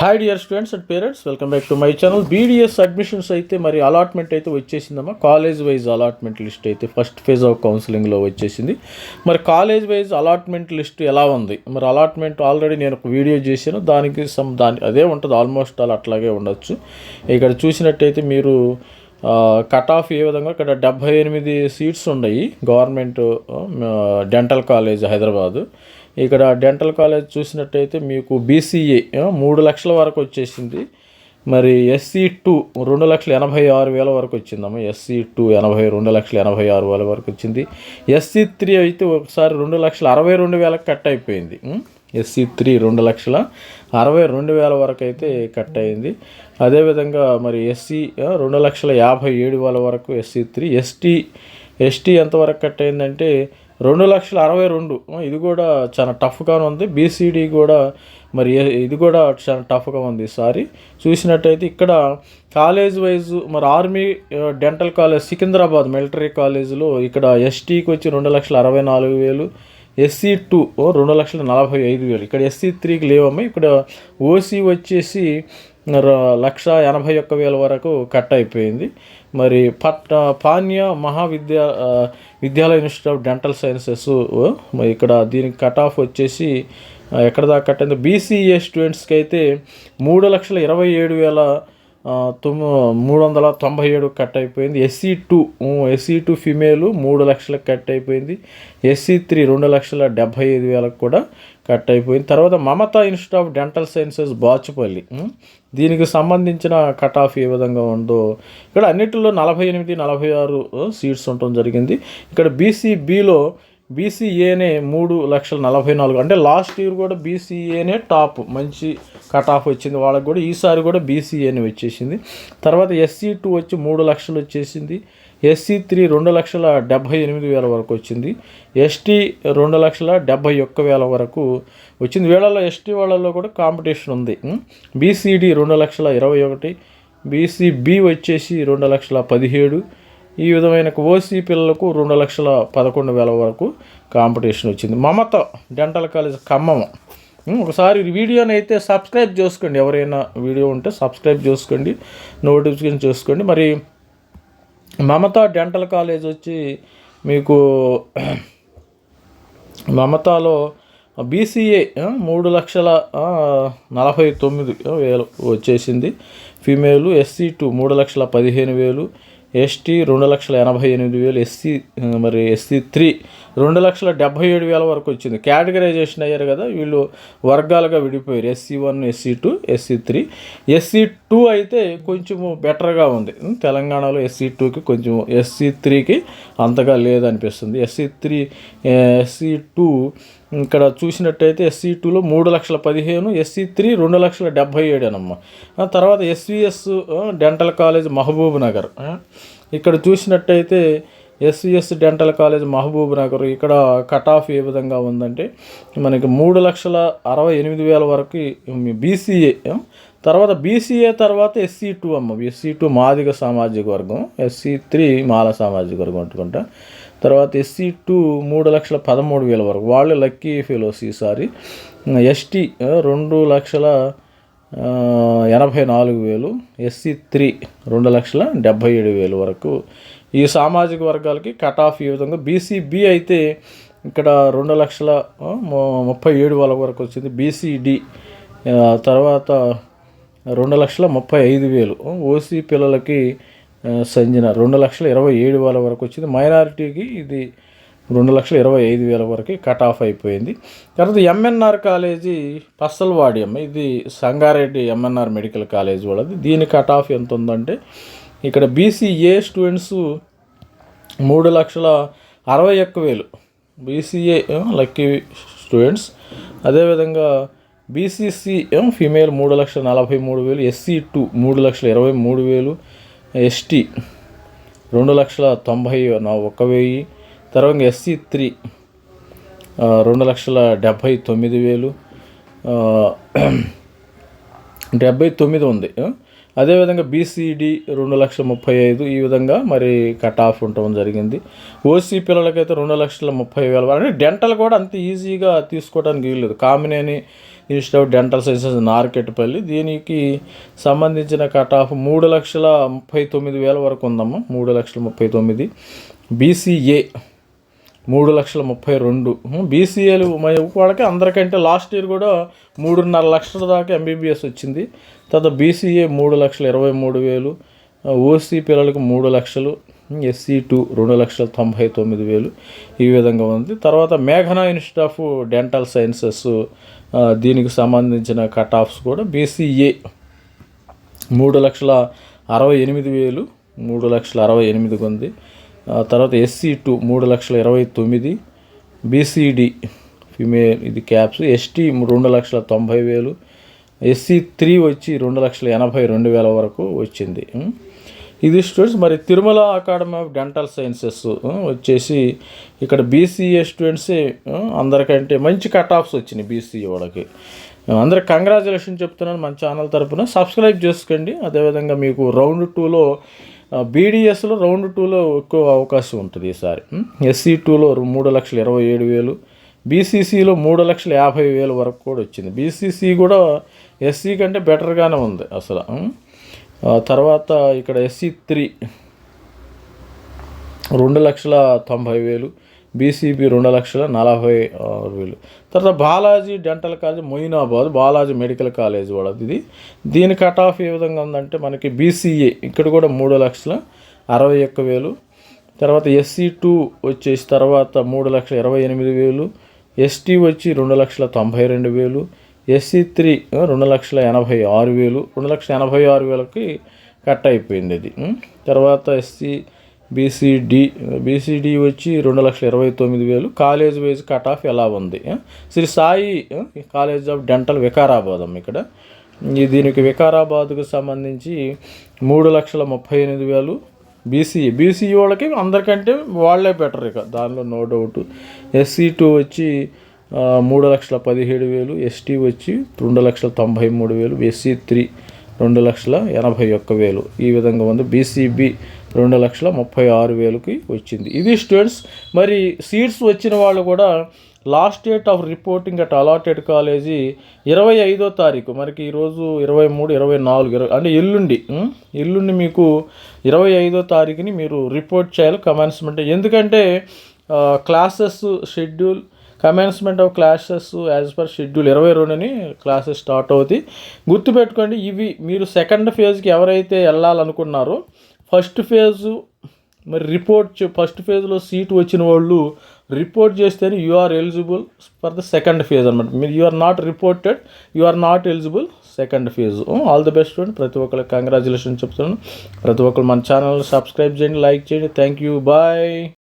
Hi dear students and parents welcome back to my channel BDS admissions అయితే మరి allotment అయితే వచ్చేసిందమ్మా. College wise allotment list అయితే first phase of కౌన్సిలింగ్లో వచ్చేసింది. మరి కాలేజ్ వైజ్ అలాట్మెంట్ లిస్ట్ ఎలా ఉంది? మరి అలాట్మెంట్ ఆల్రెడీ నేను ఒక వీడియో చేశాను. దానికి సమ్ దాని అదే ఉంటుంది. ఆల్మోస్ట్ అలా అట్లాగే ఉండొచ్చు. ఇక్కడ చూసినట్టయితే మీరు కట్ ఆఫ్ ఏ విధంగా ఇక్కడ డెబ్భై ఎనిమిది సీట్స్ ఉన్నాయి. Government dental college Hyderabad. ఇక్కడ డెంటల్ కాలేజ్ చూసినట్టయితే మీకు బీసీఏ మూడు లక్షల వరకు వచ్చేసింది. మరి ఎస్సీ టూ రెండు లక్షల ఎనభై ఆరు వేల వరకు వచ్చిందమ్మ. ఎస్సీ టూ ఎనభై రెండు లక్షల ఎనభై ఆరు వేల వరకు వచ్చింది. ఎస్సీ త్రీ అయితే ఒకసారి రెండు లక్షల అరవై రెండు వేలకు కట్ అయిపోయింది. ఎస్సీ త్రీ రెండు లక్షల అరవై రెండు వేల వరకు అయితే కట్ అయింది. అదేవిధంగా మరి ఎస్సీ రెండు లక్షల యాభై ఏడు వేల వరకు ఎస్సీ త్రీ ఎస్టీ ఎస్టీ ఎంతవరకు కట్ అయిందంటే రెండు లక్షల అరవై రెండు. ఇది కూడా చాలా టఫ్గా ఉంది. బీసీడీ కూడా మరి ఇది కూడా చాలా టఫ్గా ఉంది ఈసారి చూసినట్టయితే ఇక్కడ కాలేజ్ వైజ్ మరి army dental college Secunderabad military కాలేజీలో ఇక్కడ ఎస్టీకి వచ్చి రెండు లక్షల అరవై నాలుగు వేలు ఎస్సీ టూ రెండు లక్షల నలభై ఐదు వేలు. ఇక్కడ ఎస్సీ త్రీకి లేవమ్మా. ఇక్కడ ఓసీ వచ్చేసి లక్ష ఎనభై ఒక్క వేల వరకు కట్ అయిపోయింది. మరి పట్ పాన్య మహావిద్యా విద్యాలయ ఇన్స్టిట్యూట్ ఆఫ్ డెంటల్ సైన్సెస్ మరి ఇక్కడ దీనికి కట్ ఆఫ్ వచ్చేసి ఎక్కడ దాకా కట్ అయింది బీసీఏ స్టూడెంట్స్కి అయితే మూడు లక్షల ఇరవై ఏడు వేల తొమ్ మూడు వందల తొంభై ఏడు కట్ అయిపోయింది SC two SC two female మూడు లక్షలకు కట్ అయిపోయింది ఎస్సీ త్రీ రెండు లక్షల డెబ్భై ఐదు వేలకు కూడా కట్ అయిపోయింది తర్వాత Mamata institute of dental sciences Bachupalli దీనికి సంబంధించిన కట్ ఆఫ్ ఏ విధంగా ఉందో ఇక్కడ అన్నిటిలో నలభై ఎనిమిది నలభై ఆరు సీట్స్ ఉండటం జరిగింది. ఇక్కడ బీసీబీలో బీసీఏనే మూడు లక్షల నలభై నాలుగు. అంటే లాస్ట్ ఇయర్ కూడా బీసీఏనే టాప్ మంచి కట్ ఆఫ్ వచ్చింది. వాళ్ళకి కూడా ఈసారి కూడా బీసీఏనే వచ్చేసింది. తర్వాత ఎస్సీ టూ వచ్చి మూడు లక్షలు వచ్చేసింది. ఎస్సీ త్రీ రెండు లక్షల డెబ్భై ఎనిమిది వేల వరకు వచ్చింది. ఎస్టీ రెండు లక్షల డెబ్భై ఒక్క వేల వరకు వచ్చింది. వీళ్ళలో ఎస్టీ వాళ్ళలో కూడా కాంపిటీషన్ ఉంది. బీసీడీ రెండు లక్షల ఇరవై ఒకటి. బీసీబీ వచ్చేసి రెండు లక్షల పదిహేడు. ఈ విధమైన ఓసీ పిల్లలకు రెండు లక్షల పదకొండు వేల వరకు కాంపిటీషన్ వచ్చింది. Mamata dental college Khammam. ఒకసారి వీడియోని అయితే సబ్స్క్రైబ్ చేసుకోండి. ఎవరైనా వీడియో ఉంటే సబ్స్క్రైబ్ చేసుకోండి. నోటిఫికేషన్ చేసుకోండి. మరి మమత డెంటల్ కాలేజ్ వచ్చి మీకు మమతాలో బీసీఏ మూడు లక్షల నలభై తొమ్మిది వేలు వచ్చేసింది. ఫీమేలు ఎస్సీ టూ మూడు లక్షల పదిహేను వేలు. ఎస్టీ రెండు లక్షల ఎనభై ఎనిమిది వేలు ఎస్సీ మరి ఎస్సీ త్రీ రెండు లక్షల డెబ్భై ఏడు వేల వరకు వచ్చింది కేటగరైజేషన్ అయ్యారు కదా వీళ్ళు వర్గాలుగా విడిపోయారు SC one SC two SC three SC two అయితే కొంచెము బెటర్గా ఉంది తెలంగాణలో ఎస్సీ టూకి కొంచెం ఎస్సీ త్రీకి అంతగా లేదనిపిస్తుంది ఎస్సీ త్రీ ఎస్సీ టూ ఇక్కడ చూసినట్టయితే ఎస్సీ టూలో మూడు లక్షల పదిహేను ఎస్సీ త్రీ రెండు లక్షల డెబ్భై ఏడు అనమ్మా తర్వాత SVS dental college Mahbub Nagar ఇక్కడ చూసినట్టయితే SCS dental college Mahbub Nagar ఇక్కడ కట్ ఆఫ్ ఏ విధంగా ఉందంటే మనకి మూడు లక్షల అరవై ఎనిమిది వేల వరకు బీసీఏ తర్వాత బీసీఏ తర్వాత ఎస్సీ టూ అమ్మ. ఎస్సీ టూ మాదిగ సామాజిక వర్గం ఎస్సీ త్రీ మాల సామాజిక వర్గం అనుకుంటా తర్వాత ఎస్సీ టూ మూడు లక్షల పదమూడు వేల వరకు. వాళ్ళు లక్కీ ఫెలోస్ ఈసారి. ఎస్టీ రెండు లక్షల ఎనభై నాలుగు వేలు. ఎస్సీ త్రీ రెండు లక్షల డెబ్భై ఏడు వేలు వరకు ఈ సామాజిక వర్గాలకి కట్ ఆఫ్ ఈ విధంగా. బీసీబీ అయితే ఇక్కడ రెండు లక్షల ముప్పై ఏడు వేల వరకు వచ్చింది. బీసీడి తర్వాత రెండు లక్షల ముప్పై ఐదు వేలు ఓసీ పిల్లలకి సంజన రెండు లక్షల ఇరవై ఏడు వేల వరకు వచ్చింది. మైనారిటీకి ఇది రెండు లక్షల ఇరవై ఐదు వేల వరకు కట్ ఆఫ్ అయిపోయింది. తర్వాత ఎంఎన్ఆర్ కాలేజీ పස්සలవాడి అమ్మ ఇది సంగారెడ్డి ఎంఎన్ఆర్ మెడికల్ కాలేజ్ వాళ్ళది. దీని కట్ ఆఫ్ ఎంత ఉందంటే ఇక్కడ బీసీఏ స్టూడెంట్స్ మూడు లక్షల అరవై ఒక్క వేలు. బీసీఏ లక్కీ స్టూడెంట్స్ అదేవిధంగా బీసీసీ ఫీమేల్ మూడు లక్షల నలభై మూడు వేలు. ఎస్సీ టూ మూడు లక్షల ఇరవై మూడు వేలు. ఎస్టీ రెండు లక్షల తొంభై ఒక ఒక్క వెయ్యి తర్వాత ఎస్సీ త్రీ రెండు లక్షల డెబ్భై తొమ్మిది వేలు. డెబ్భై తొమ్మిది ఉంది అదేవిధంగా బీసీడీ రెండు లక్షల ముప్పై ఐదు ఈ విధంగా మరి కట్ ఆఫ్ ఉండటం జరిగింది. ఓసీ పిల్లలకైతే రెండు లక్షల ముప్పై వేల అంటే డెంటల్ కూడా అంత ఈజీగా తీసుకోవడానికి వీల్లేదు Kamineni institute of dental sciences Narketpally. దీనికి సంబంధించిన కట్ ఆఫ్ మూడు లక్షల ముప్పై తొమ్మిది వేల వరకు ఉందమ్మా. మూడు లక్షల ముప్పై తొమ్మిది. బీసీఏ మూడు లక్షల ముప్పై రెండు. బీసీఏలు వాళ్ళకి అందరికంటే లాస్ట్ ఇయర్ కూడా మూడున్నర లక్షల దాకా ఎంబీబీఎస్ వచ్చింది. తర్వాత బీసీఏ మూడు లక్షల ఇరవై మూడు వేలు ఓసీ పిల్లలకు మూడు లక్షలు ఎస్సీ టూ రెండు లక్షల తొంభై తొమ్మిది వేలు ఈ విధంగా ఉంది. తర్వాత మేఘనా ఇన్స్టిట్యూట్ ఆఫ్ డెంటల్ సైన్సెస్ దీనికి సంబంధించిన కట్ ఆఫ్స్ కూడా బీసీఏ మూడు లక్షల అరవై ఎనిమిది వేలు మూడు లక్షల అరవై ఎనిమిదికి ఉంది. తర్వాత ఎస్సీ టూ మూడు లక్షల ఇరవై తొమ్మిది బీసీడి ఫిమేల్ ఇది క్యాప్స్ ఎస్టీ రెండు లక్షల తొంభై వేలు ఎస్సీ త్రీ వచ్చి రెండు లక్షల ఎనభై రెండు వేల వరకు వచ్చింది. ఇది స్టూడెంట్స్ మరి Tirumala academy of dental sciences వచ్చేసి ఇక్కడ బీసీఏ స్టూడెంట్సే అందరికంటే మంచి కట్ ఆఫ్స్ వచ్చినాయి బీసీఏ వాళ్ళకి. అందరికి కంగ్రాచులేషన్ చెప్తున్నాను మన ఛానల్ తరపున. సబ్స్క్రైబ్ చేసుకోండి. అదేవిధంగా మీకు రౌండ్ టూలో బీడీఎస్లో రౌండ్ టూలో ఎక్కువ అవకాశం ఉంటుంది ఈసారి. ఎస్సీ టూలో మూడు లక్షల ఇరవై ఏడు వేలు బీసీసీలో మూడు లక్షల యాభై వేలు వరకు కూడా వచ్చింది. బీసీసీ కూడా ఎస్సీ కంటే బెటర్గానే ఉంది అసలు. తర్వాత ఇక్కడ ఎస్సీ త్రీ రెండు లక్షల తొంభై వేలు బీసీబీ రెండు లక్షల నలభై ఆరు వేలు. తర్వాత Balaji dental college Moinabad Balaji medical college వాళ్ళది ఇది. దీని కట్ ఆఫ్ ఏ విధంగా ఉందంటే మనకి బీసీఏ ఇక్కడ కూడా మూడు లక్షల అరవై ఒక్క వేలు. తర్వాత ఎస్సీ టూ వచ్చేసి తర్వాత మూడు లక్షల ఇరవై ఎనిమిది వేలు. ఎస్టీ వచ్చి రెండు లక్షల తొంభై రెండు వేలు. ఎస్సీ త్రీ రెండు లక్షల ఎనభై ఆరు వేలు. రెండు లక్షల ఎనభై ఆరు వేలకి కట్ అయిపోయింది ఇది. తర్వాత ఎస్సీ బీసీడీ బీసీడీ వచ్చి రెండు లక్షల ఇరవై తొమ్మిది వేలు. కాలేజ్ వైజ్ కట్ ఆఫ్ ఎలా ఉంది? Sri Sai college of dental Vikarabad అమ్మ ఇక్కడ దీనికి వికారాబాద్కు సంబంధించి మూడు లక్షల ముప్పై ఎనిమిది వేలు. బీసీఈ బీసీఈ వాళ్ళకి అందరికంటే వాళ్ళే బెటర్ ఇక. దానిలో నో డౌట్. ఎస్సీ టూ వచ్చి మూడు లక్షల పదిహేడు వేలు. ఎస్టీ వచ్చి రెండు లక్షల తొంభై మూడు వేలు. ఎస్సీ త్రీ రెండు లక్షల ఎనభై ఒక్క వేలు. ఈ విధంగా ఉంది. బీసీబీ రెండు లక్షల ముప్పై ఆరు వేలకి వచ్చింది. ఇది స్టూడెంట్స్ మరి సీట్స్ వచ్చిన వాళ్ళు కూడా last date of reporting at allotted college ఇరవై ఐదో తారీఖు మనకి ఈరోజు ఇరవై మూడు ఇరవై నాలుగు ఇరవై అంటే ఎల్లుండి ఎల్లుండి మీకు ఇరవై ఐదో తారీఖుని మీరు రిపోర్ట్ చేయాలి కమెన్స్మెంట్. ఎందుకంటే classes schedule commencement of classes as per schedule ఇరవై రెండుని క్లాసెస్ స్టార్ట్ అవుతాయి. గుర్తుపెట్టుకోండి ఇవి మీరు సెకండ్ ఫేజ్కి ఎవరైతే వెళ్ళాలనుకున్నారో ఫస్ట్ ఫేజు మరి రిపోర్ట్ చే- ఫస్ట్ ఫేజ్లో సీట్ వచ్చిన వాళ్ళు రిపోర్ట్ చేస్తేనే you are eligible for the second phase అనమాట మీరు you are not reported you are not eligible second phase all the best అండి ప్రతి ఒక్కరికి కంగ్రాచులేషన్ చెప్తున్నాను. ప్రతి ఒక్కరు మన ఛానల్ సబ్స్క్రైబ్ చేయండి లైక్ చేయండి. Thank you bye